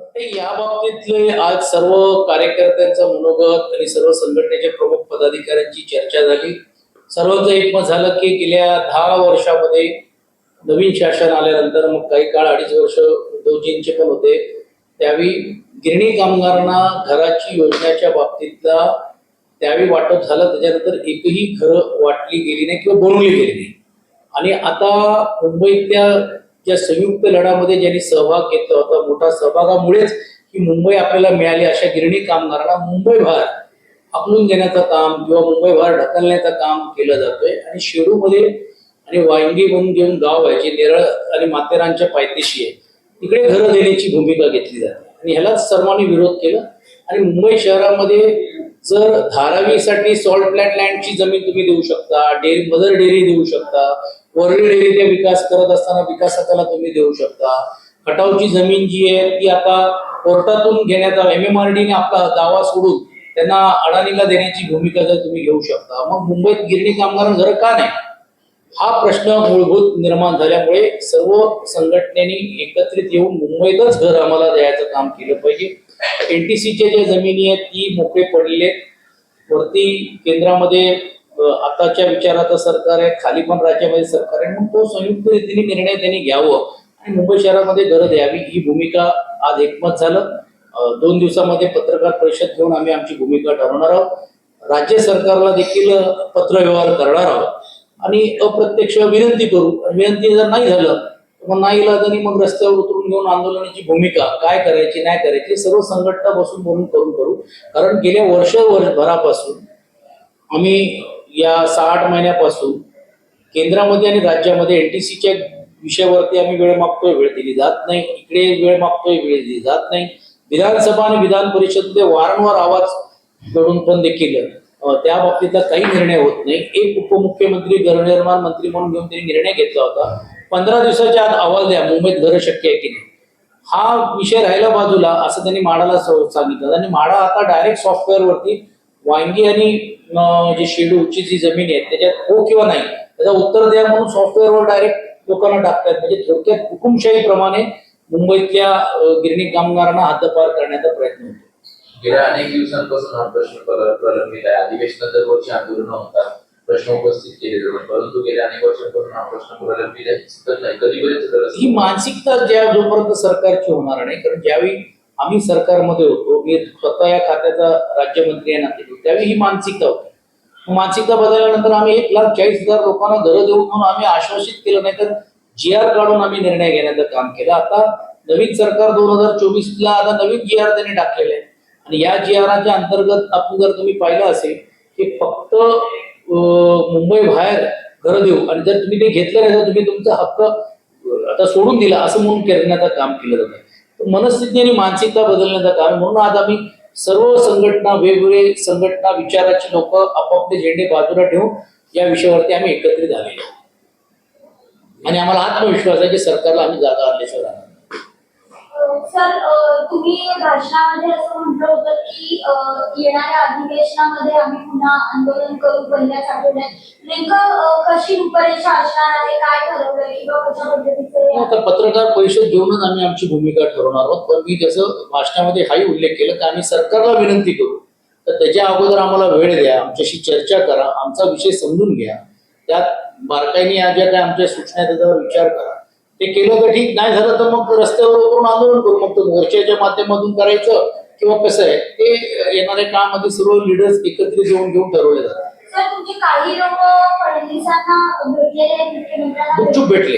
ते या बाबतीतले आज सर्व कार्यकर्त्यांचा मनोगत आणि सर्व संघटनेच्या प्रमुख पदाधिकाऱ्यांची चर्चा झाली. सर्वांचं एकमत झालं की गेल्या दहा वर्षामध्ये नवीन शासन आल्यानंतर मग काही काळ अडीच वर्ष उद्धवजींचे पण होते. त्यावेळी गिरणी कामगारांना घराची योजनेच्या बाबतीतला त्यावेळी वाटप झालं. त्याच्यानंतर एकही घरं वाटली गेली नाही किंवा बनवली गेली नाही. आणि आता मुंबईतल्या ज्या संयुक्त लढ्यामध्ये ज्यांनी सहभाग घेतला होता मोठा सहभागामुळेच ही मुंबई आपल्याला मिळाली. अशा गिरणी कामगारांना मुंबई बाहेर हाकलून देण्याचं काम किंवा मुंबई ढकलण्याचं काम केलं जातोय. आणि शेडूमध्ये आणि वांगी म्हणून घेऊन गाव आहे जे नेरळ आणि माथेरानच्या पायथ्याशी आहे तिकडे घरं देण्याची भूमिका घेतली जाते. आणि ह्यालाच सर्वांनी विरोध केला. आणि मुंबई शहरामध्ये जर धारावीसाठी सॉल्ट प्लॅन्ट लँडची जमीन तुम्ही देऊ शकता डेअरी मदर डेअरी देऊ शकता वरळी डेअरीचा विकास करत असताना विकासकाला तुम्ही देऊ शकता. खटावची जमीन जी आहे ती आता कोर्टातून घेण्यात एम एम आर डीने आपला दावा सोडून त्यांना अडाणीला देण्याची भूमिका जर तुम्ही घेऊ शकता. मग मुंबईत गिरणी कामगार घर का नाही हा प्रश्न मूलभूत निर्माण झाल्यामुळे सर्व संघटनेनी एकत्रित येऊन मुंबईतच घर आम्हाला द्यायचं काम केलं पाहिजे. एनटीसीच्या ज्या जमिनी आहेत ती मोकळे पडलेले वरती केंद्रामध्ये आताच्या विचाराचं सरकार आहे खाली पण राज्यामध्ये सरकार आहे. म्हणून तो संयुक्त रीतीने निर्णय त्यांनी घ्यावं. आणि मुंबई शहरामध्ये घरं द्यावी ही भूमिका आज एकमत झालं. दोन दिवसामध्ये पत्रकार परिषद घेऊन आम्ही आमची भूमिका ठरवणार आहोत. राज्य सरकारला देखील पत्रव्यवहार करणार आहोत. आणि अप्रत्यक्ष विनंती करू. विनंती जर नाही झालं मग नाही मग रस्त्यावर उतरून घेऊन आंदोलनाची भूमिका काय करायची नाही करायची सर्व संघटना बसून बोलून करून करू. कारण गेल्या वर्ष वर्षभरापासून आम्ही या सहा आठ महिन्यापासून केंद्रामध्ये आणि राज्यामध्ये एन टी सीच्या विषयावरती आम्ही वेळ मागतोय वेळ दिली जात नाही. इकडे वेळ मागतोय वेळ दिली जात नाही. विधानसभा आणि विधान परिषदेमध्ये वारंवार आवाज करून पण देखील त्या बाबतीतला काही निर्णय होत नाही. एक उपमुख्यमंत्री गृहनिर्माण मंत्री म्हणून घेऊन त्यांनी निर्णय घेतला होता. पंधरा दिवसाच्या आत अहवाल द्या मुंबईत घरं शक्य आहे की नाही. हा विषय राहिला बाजूला असं त्यांनी माडाला सांगितलं. आणि माडा आता डायरेक्ट सॉफ्टवेअरवरती वांगी आणि जी शेडूची जी जमीन आहे त्याच्यात हो किंवा नाही त्याचं उत्तर द्या म्हणून सॉफ्टवेअरवर डायरेक्ट लोकांना टाकतात. म्हणजे थोडक्यात हुकुमशाहीप्रमाणे मुंबईतल्या गिरणी कामगारांना हद्दपार करण्याचा प्रयत्न होतो. गेल्या अनेक दिवसांपासून हा प्रश्न प्रलंबित आहे. अधिवेशनात दरवर्षी आंदोलन होतात. प्रश्न उपस्थित केले जातात परंतु गेल्या अनेक वर्षांपासून हा प्रश्न प्रलंबित आहे दिसत नाही कधी कधी ही मानसिकता ज्या जोपर्यंत सरकारची होणार नाही कारण ज्यावेळी आम्ही सरकारमध्ये होतो मी स्वतः या खात्याचा राज्यमंत्री आहे नाते त्यावेळी ही मानसिकता होती. मानसिकता बदलल्यानंतर आम्ही एक लाख चाळीस हजार लोकांना घरं देऊ म्हणून आम्ही आश्वासित केलं नाही तर जी आर काढून आम्ही निर्णय घेण्याचं काम केलं. आता नवीन सरकार दोन हजार चोवीस ला आता नवीन जी आर त्यांनी टाकलेले आहे. आणि या जी आरच्या अंतर्गत आपण जर तुम्ही पाहिलं असेल की फक्त मुंबई बाहेर घर देऊ. आणि जर तुम्ही ते घेतलं नाही तर तुम्ही तुमचा हक्क आता सोडून दिला असं म्हणून करण्याचं काम केलं जातं. तर मनस्थिती आणि मानसिकता बदलण्याचं काम. म्हणून आज आम्ही सर्व संघटना वेगवेगळे संघटना विचाराची लोक आपापले झेंडे बाजूला ठेवून या विषयावरती आम्ही एकत्रित आलेलो आणि आम्हाला आत्मविश्वास आहे की सरकारला आम्ही जागा आणल्याशिवाय राहणार सर तुम्ही भाषणामध्ये असं म्हटलं होतं की येणाऱ्या अधिवेशनामध्ये आम्ही पुन्हा आंदोलन करू पहिल्याच आठवड्यात नेमकं अ, कशी रूपरेषा असणार आहे काय ठरवलंय किंवा कशा पद्धतीचे आता पत्रकार परिषद घेऊनच आम्ही आमची भूमिका ठरवणार आहोत. पण मी त्याचं भाषणामध्ये हाही उल्लेख केला की आम्ही सरकारला विनंती करू. तर त्याच्या अगोदर आम्हाला वेळ द्या आमच्याशी चर्चा करा आमचा विषय समजून घ्या. त्यात बारकाईने या ज्या काय आमच्या सूचना त्याच्यावर विचार करा. ते केलं तर ठीक नाही झालं तर मग रस्त्यावर उतरून आंदोलन करू. मग तो मोर्चाच्या माध्यमातून करायचं किंवा कसं आहे ते येणाऱ्या काळामध्ये सर्व लिडर्स एकत्रित येऊन घेऊन ठरवले जातात. गुपचूप भेटले.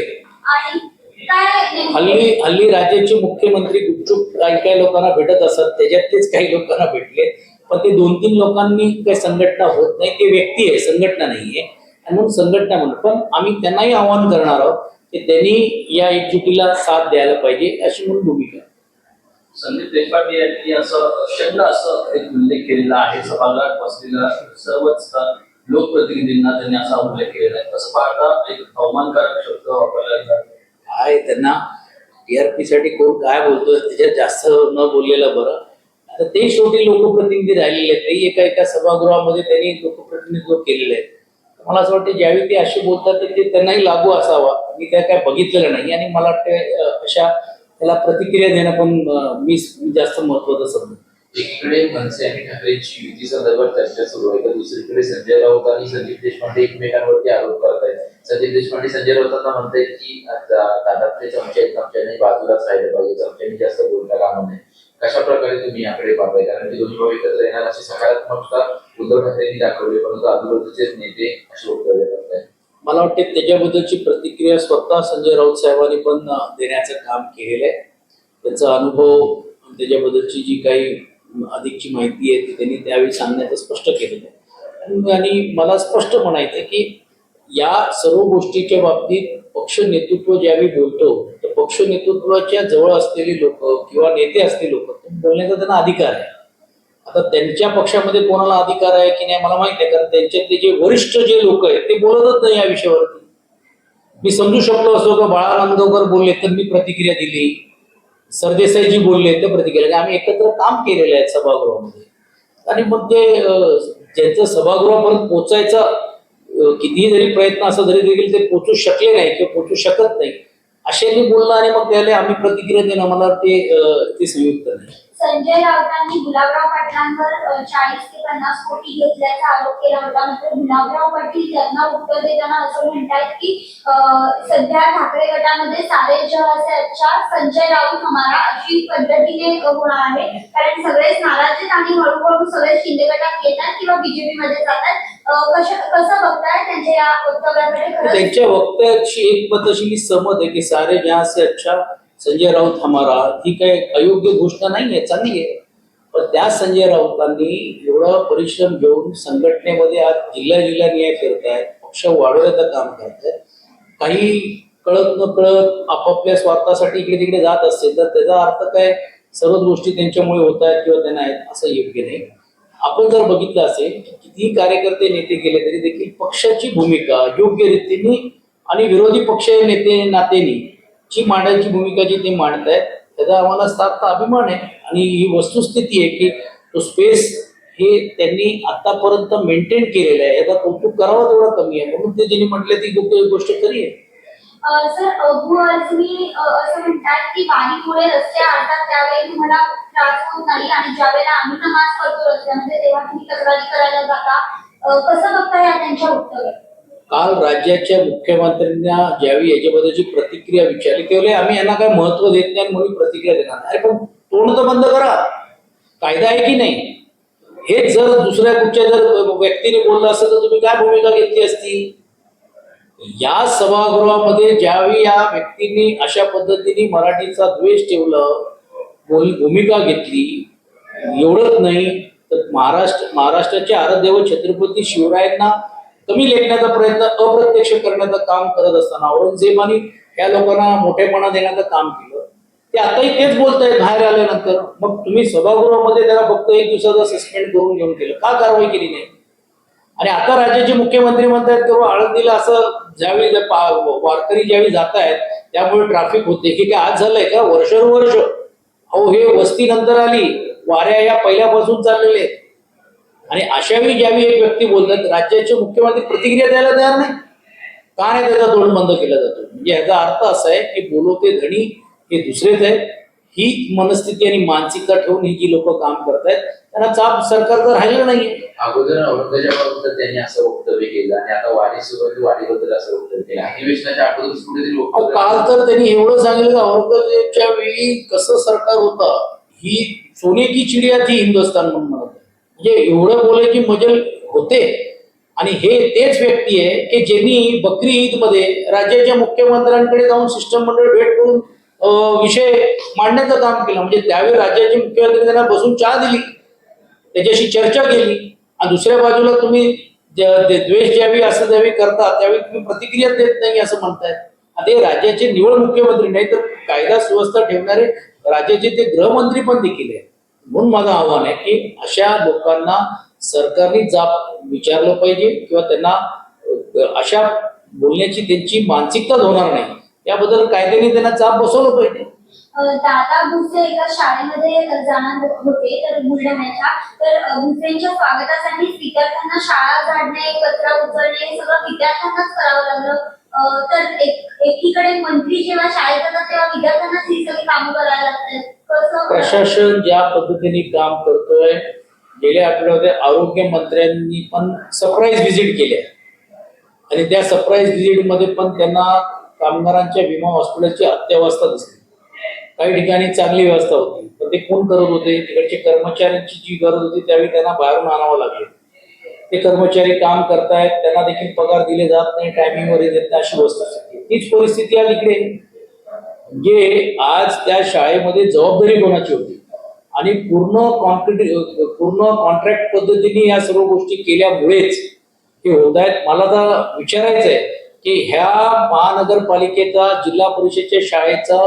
हल्ली हल्ली राज्याचे मुख्यमंत्री गुपचूप काही काही लोकांना भेटत असत त्याच्यातलेच काही लोकांना भेटले. पण ते दोन तीन लोकांनी काही संघटना होत नाही ते व्यक्ती आहे संघटना नाहीये. आणि म्हणून संघटना म्हणून. पण आम्ही त्यांनाही आवाहन करणार आहोत की त्यांनी या एकजुटीला साथ द्यायला पाहिजे अशी म्हणून भूमिका. संदीप देशपांडे यांनी असं शब्द असं एक उल्लेख केलेला आहे. सभागृहात बसलेल्या सर्वच लोकप्रतिनिधींना त्यांनी असा उल्लेख केलेला आहे. असं पाहता एक अवमानकारक शब्द वापरला जातो. काय त्यांना? टीआरपी साठी कोण काय बोलतोय त्याच्यात जास्त न बोललेलं बरं. आता ते शेवटी लोकप्रतिनिधी राहिलेले आहेत. तेही एका एका सभागृहामध्ये त्यांनी लोकप्रतिनिधित्व केलेलं आहे. मला असं वाटतं ज्यावेळी ते असे बोलतात तर ते त्यांनाही लागू असावा. मी त्या काय बघितलेलं नाही आणि मला वाटतं अशा त्याला प्रतिक्रिया देणं पण मी जास्त महत्वाचं समजतो. एकीकडे मनसे आणि ठाकरेंची युती संदर्भात चर्चा सुरू आहे तर दुसरीकडे संजय राऊत आणि संदीप देशपांडे एकमेकांवरती आरोप करत आहेत संदीप देशपांडे संजय राऊतांना म्हणतायत की आता दादातले चमचे आहेत चमच्याने बाजूलाच राहिले पाहिजे चमच्याने जास्त बोलता कामा नये. कशा प्रकारे तुम्ही याकडे पाहताय? कारण की दोन्ही भाऊ एकत्र येणार अशी सकारात्मकता उद्धव ठाकरेंनी दाखवले परंतु आजूबाजूचे नेते अशी वक्तव्य करतायत. मला वाटते त्याच्याबद्दलची प्रतिक्रिया स्वतः संजय राऊत साहेबांनी पण देण्याचं काम केलेलं आहे. त्याचा अनुभव त्याच्याबद्दलची जी काही अधिकची माहिती आहे ती त्यांनी त्यावेळी सांगण्याचं स्पष्ट केलेलं आहे. आणि- मला स्पष्ट म्हणायचं आहे की या सर्व गोष्टीच्या बाबतीत पक्ष नेतृत्व ज्यावेळी बोलतो तर पक्ष नेतृत्वाच्या जवळ असलेली लोक किंवा नेते असलेले लोक बोलण्याचा त्यांना अधिकार आहे. आता त्यांच्या पक्षामध्ये कोणाला अधिकार आहे की नाही मला माहीत आहे कारण त्यांच्यातले जे वरिष्ठ जे लोक आहेत ते बोलतच नाही या विषयावरती. मी समजू शकलो असतो का बाळा नांदगावकर बोलले तर मी प्रतिक्रिया दिली. सरदेसाईजी बोलले तर प्रतिक्रिया आम्ही एकत्र काम केलेलं आहे सभागृहामध्ये. आणि मग ते ज्यांचं सभागृहापर्यंत पोचायचा कितीही जरी प्रयत्न असं जरी देखील ते पोचू शकले नाही किंवा पोचू शकत नाही अशांनी बोलणं आणि मग त्याला आम्ही प्रतिक्रिया देणं मला ते ते संयुक्त नाही. संजय राऊतांनी गुलाबराव पाटलांवर चाळीस ते पन्नास कोटी घेतल्याचा आरोप केला होता. मात्र गुलाबराव पाटील त्यांना उत्तर देताना असं म्हणतायत की सध्या ठाकरे गटामध्ये सारे जह अच्छा संजय राऊत हमारा अशी पद्धतीने होणार आहे. कारण सगळेच नाराज आहेत आणि हळूहळू सगळे शिंदे गटात येतात किंवा बीजेपी मध्ये जातात कसं बघताय त्यांच्या या वक्तव्याकडे? त्यांच्या वक्तव्याची एक पद अशी मी सहमत आहे की सारे जहा से अच्छा संजय राऊत हमारा ही काही अयोग्य घोषणा नाही आहे चांगली आहे. पण त्या संजय राऊतांनी एवढा परिश्रम घेऊन संघटनेमध्ये आज जिल्हा जिल्हा न्याय फिरतायत पक्ष वाढवण्याचं काम करतायत. काही कळत न कळत आपापल्या स्वार्थासाठी इकडे तिकडे जात असतील तर त्याचा अर्थ काय? सर्वच गोष्टी त्यांच्यामुळे होत आहेत किंवा त्यांना आहेत असं योग्य नाही. आपण जर बघितलं असेल की कितीही कार्यकर्ते नेते गेले तरी देखील पक्षाची भूमिका योग्य रीतीने आणि विरोधी पक्ष नेते नातेनी जी मांडायची भूमिका जी ते मांडतायत त्याचा आम्हाला सार्थ अभिमान आहे. आणि ही वस्तुस्थिती आहे की तो स्पेस हे त्यांनी आतापर्यंत मेंटेन केलेलं आहे. याचा कौतुक करावं तेवढा कमी आहे. म्हणून ते ज्यांनी म्हटले ती गो- गोष्ट खरी आहे. सर अ, हो, भू तुम्ही असं म्हणतात की वारीमुळे रस्ते आणतात त्यावेळी तुम्हाला त्रास होत नाही आणि ज्या वेळेला आम्ही नमाज करतो रस्त्यामध्ये तेव्हा तुम्ही तक्रारी करायला जाता. कसं बघता या त्यांच्या उत्तर? काल राज्याच्या मुख्यमंत्र्यांना ज्यावेळी याच्याबद्दलची प्रतिक्रिया विचारली त्यावेळी आम्ही यांना काय महत्त्व देत नाही म्हणून प्रतिक्रिया देणार नाही. अरे पण तोंड तर बंद करा. कायदा आहे की नाही? हेच जर दुसऱ्या कुठच्या जर व्यक्तीने बोललं असेल तर तुम्ही काय भूमिका घेतली असती? या सभागृहामध्ये ज्यावेळी या व्यक्तींनी अशा पद्धतीने मराठीचा द्वेष ठेवलं भूमिका घेतली एवढंच नाही तर महाराष्ट्र महाराष्ट्राचे आराध्यव छत्रपती शिवरायांना कमी लेखण्याचा प्रयत्न अप्रत्यक्ष करण्याचं काम करत असताना औरंगजेबाने या लोकांना मोठेपणा देण्याचं काम केलं. ते आताही तेच बोलतायत बाहेर आल्यानंतर. मग तुम्ही सभागृहामध्ये त्याला फक्त एक दिवसाचा सस्पेंड करून घेऊन केलं का कारवाई केली नाही? आणि आता राज्याचे मुख्यमंत्री म्हणतात की आळंदीला असं ज्यावेळी पा- वारकरी ज्यावेळी जात आहेत त्यामुळे ट्रॅफिक होते. की काय आज झालंय का? वर्षानुवर्ष. अहो हे वस्ती नंतर आली. वाऱ्या या पहिल्यापासून चाललेले आहेत. आणि अशा वेळी ज्यावेळी एक व्यक्ती बोलतात राज्याचे मुख्यमंत्री प्रतिक्रिया द्यायला तयार नाही? का नाही त्याचा तोंड बंद केला जातो? म्हणजे याचा अर्थ असा आहे की बोलवते धणी हे दुसरेच आहेत. ही मनस्थिती आणि मानसिकता ठेवून ही जी लोक काम करतायत त्यांना चाप सरकारचं राहिलं नाहीये. अगोदर औरंगजेबाबद्दल त्यांनी असं वक्तव्य केलं आणि आता वारी सुरू आहे, वारीबद्दल असं वक्तव्य केलं. अधिवेशनाच्या अगोदर कुठेतरी काल तर त्यांनी एवढं सांगितलं की औरंगजेबच्या वेळी कसं सरकार होतं ही सोने की चिडिया थी हिंदुस्तान म्हणून. म्हणजे एवढं बोलायची की मजल होते. आणि हे तेच व्यक्ती आहे की ज्यांनी बकरी ईदमध्ये राज्याच्या मुख्यमंत्र्यांकडे जाऊन शिष्टमंडळ भेट करून विषय मांडण्याचं काम केलं. म्हणजे त्यावेळी राज्याचे मुख्यमंत्री त्यांना बसून चहा दिली त्याच्याशी चर्चा केली. आणि दुसऱ्या बाजूला तुम्ही द्वेष ज्यावेळी असं ज्यावेळी करता त्यावेळी तुम्ही प्रतिक्रिया देत नाही असं म्हणताय आणि राज्याचे निवड मुख्यमंत्री नाही तर कायदा सुव्यवस्था ठेवणारे राज्याचे ते गृहमंत्री पण देखील आहे म्हणून माझं आव्हान आहे की अशा लोकांना सरकारने जाब विचारलं पाहिजे किंवा त्यांना अशा बोलण्याची त्यांची मानसिकताच होणार नाही. याबद्दल कायद्याने त्यांना चाप बसवलं पाहिजे. दादा भुसे एका शाळेमध्ये जाणार होते तर बुलढाण्याच्या तर भुसेंच्या स्वागतासाठी विद्यार्थ्यांना शाळा झाडणे कचरा उचलणे हे सगळं विद्यार्थ्यांनाच करावं लागलं. तर एकीकडे मंत्री जेव्हा शाळेत जातात तेव्हा विद्यार्थ्यांनाच ही सगळी कामं करायला लागतात. प्रशासन ज्या पद्धतीने काम करतोय गेल्या आठवड्यामध्ये आरोग्य मंत्र्यांनी पण सरप्राईज व्हिजिट केल्या आणि त्या सरप्राईज व्हिजिटमध्ये पण त्यांना कामगारांच्या विमा हॉस्पिटलची अत्यवस्था दिसली. काही ठिकाणी चांगली व्यवस्था होती. पण ते कोण करत होते? तिकडचे कर्मचाऱ्यांची जी गरज होती त्यावेळी त्यांना बाहेरून आणावं लागले. ते कर्मचारी काम करतायत त्यांना देखील पगार दिले जात नाही टायमिंगवर येत नाही अशी वस्तू तीच परिस्थिती आज इकडे. म्हणजे आज त्या शाळेमध्ये जबाबदारी कोणाची होती? आणि पूर्ण कॉन्क्रीट पूर्ण कॉन्ट्रॅक्ट पद्धतीने या सर्व गोष्टी केल्यामुळेच हे होत आहेत. मला तर विचारायचं आहे की ह्या महानगरपालिकेचा जिल्हा परिषदच्या शाळेचा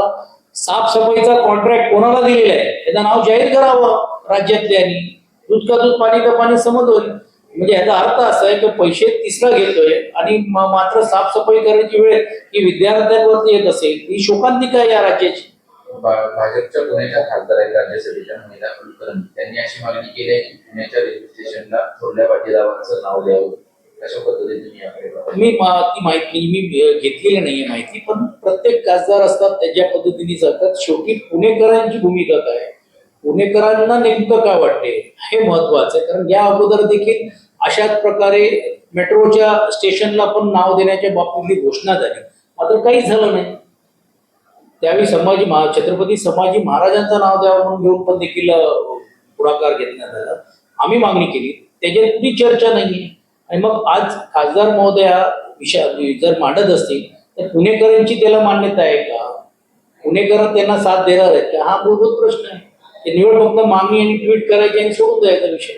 साफसफाईचा कॉन्ट्रॅक्ट कोणाला दिलेला आहे? त्याचं नाव जाहीर करावं राज्यातल्यानी दूध का दूध पाणी का पाणी समज होईल? म्हणजे याचा अर्थ असा आहे की पैसे तिसरा घेतोय आणि मात्र साफसफाई करण्याची वेळ ही विद्यार्थ्यांवरती येत असेल ही शोकांतिका आहे या राज्याची भाजपच्या पुण्याच्या खासदार आहेत राज्यसभेच्या महिला कुलकर्णी त्यांनी अशी मागणी केली आहे की पुण्याच्या रेल्वे स्टेशनला थोरल्या पाटीदारांचं नाव द्यावं अशा पद्धतीने. मी ती माहिती मी घेतलेली नाहीये माहिती पण प्रत्येक खासदार असतात त्याच्या पद्धतीने जातात शेवटी पुणेकरांची भूमिका काय आहे? पुणेकरांना नेमकं काय वाटते हे महत्वाचं आहे. कारण या अगोदर देखील अशाच प्रकारे मेट्रोच्या स्टेशनला पण नाव देण्याच्या बाबतीतली घोषणा झाली. मात्र काहीच झालं नाही. त्यावेळी संभाजी महा छत्रपती संभाजी महाराजांचं नाव द्यावं म्हणून घेऊन पण देखील पुढाकार घेतण्यात आला आम्ही मागणी केली. त्याच्यात कुठली चर्चा नाहीये. आणि मग आज खासदार महोदया विषय जर मांडत असतील तर पुणेकरांची त्याला मान्यता आहे का? पुणेकर त्यांना साथ देणार आहेत का? हा मूलभूत प्रश्न आहे. निवड फक्त मागणी आणि ट्विट करायची आणि सोडून द्यायचा विषय.